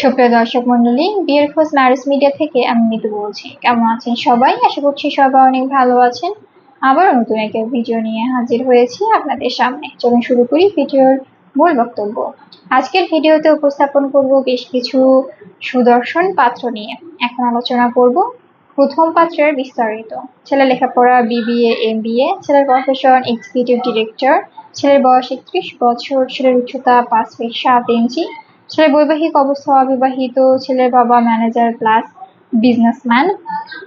সুপ্রিয় দর্শক মন্ডলী বিয়ের খোঁজ ম্যারেজ মিডিয়া থেকে আমি মিতু বলছি। কেমন আছেন সবাই? আশা করছি সবাই অনেক ভালো আছেন। আবার নতুন একটা ভিডিও নিয়ে হাজির হয়েছি আপনাদের সামনে। চলুন শুরু করি ভিডিওর মূল বক্তব্য। আজকের ভিডিওতে উপস্থাপন করব বেশ কিছু সুদর্শন পাত্র নিয়ে। এখন আলোচনা করব প্রথম পাত্রের বিস্তারিত। ছেলে লেখাপড়া, বিবিএ এম বিএ ছেলের প্রফেশন এক্সিকিউটিভ ডিরেক্টর ছেলের বয়স একত্রিশ বছর, ছেলের উচ্চতা পাঁচ ফিট সাত ইঞ্চি ছেলের বৈবাহিক অবস্থা, অবিবাহিত, ছেলের বাবা ম্যানেজার প্লাস বিজনেসম্যান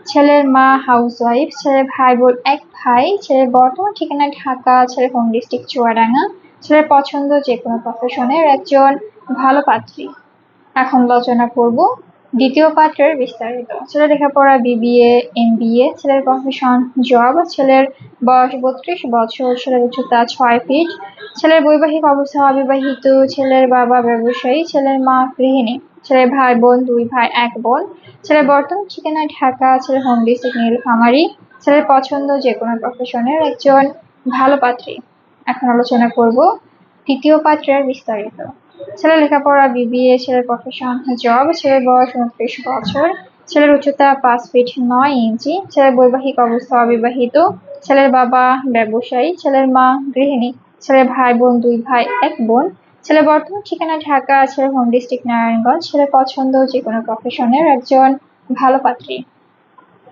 ছেলের মা হাউসওয়াইফ ছেলের ভাই বোন এক ভাই, ছেলের বর্তমান ঠিকানা ঢাকা, ছেলের হোম ডিস্ট্রিক্ট চুয়াডাঙ্গা, ছেলের পছন্দ যে কোনো প্রফেশনের একজন ভালো পাত্রী। এখন আলোচনা করব দ্বিতীয় পাত্রের বিস্তারিত। ছেলের লেখাপড়া, বিবিএ এম বিএ ছেলের প্রফেশন জব, ছেলের বয়স বত্রিশ বছর, ছেলের উচ্চতা ছয় ফিট, ছেলের বৈবাহিক অবস্থা অবিবাহিত, ছেলের বাবা ব্যবসায়ী, ছেলের মা গৃহিণী, ছেলের ভাই বোন, দুই ভাই, এক বোন, ছেলের বর্তমান ঠিকানা ঢাকা, ছেলের হোম ডিস্ট্রিক্ট নীলফামারী ছেলের পছন্দ যে কোনো প্রফেশনের একজন ভালো পাত্রী। এখন আলোচনা করব তৃতীয় পাত্রের বিস্তারিত। ছেলে লেখাপড়া বিবিএ, ছেলের প্রফেশন জব ছেলের বয়স উনত্রিশ বছর, ছেলের উচ্চতা পাঁচ ফিট নয় ইঞ্চি, ছেলের বৈবাহিক অবস্থা অবিবাহিত, ছেলের বাবা ব্যবসায়ী, ছেলের মা গৃহিণী, ছেলের ভাই বোন, দুই ভাই, এক বোন, ছেলের বর্তমান ঠিকানা ঢাকা, ছেলের হোম ডিস্ট্রিক্ট নারায়ণগঞ্জ, ছেলের পছন্দ যে কোনো প্রফেশনের একজন ভালো পাত্রী।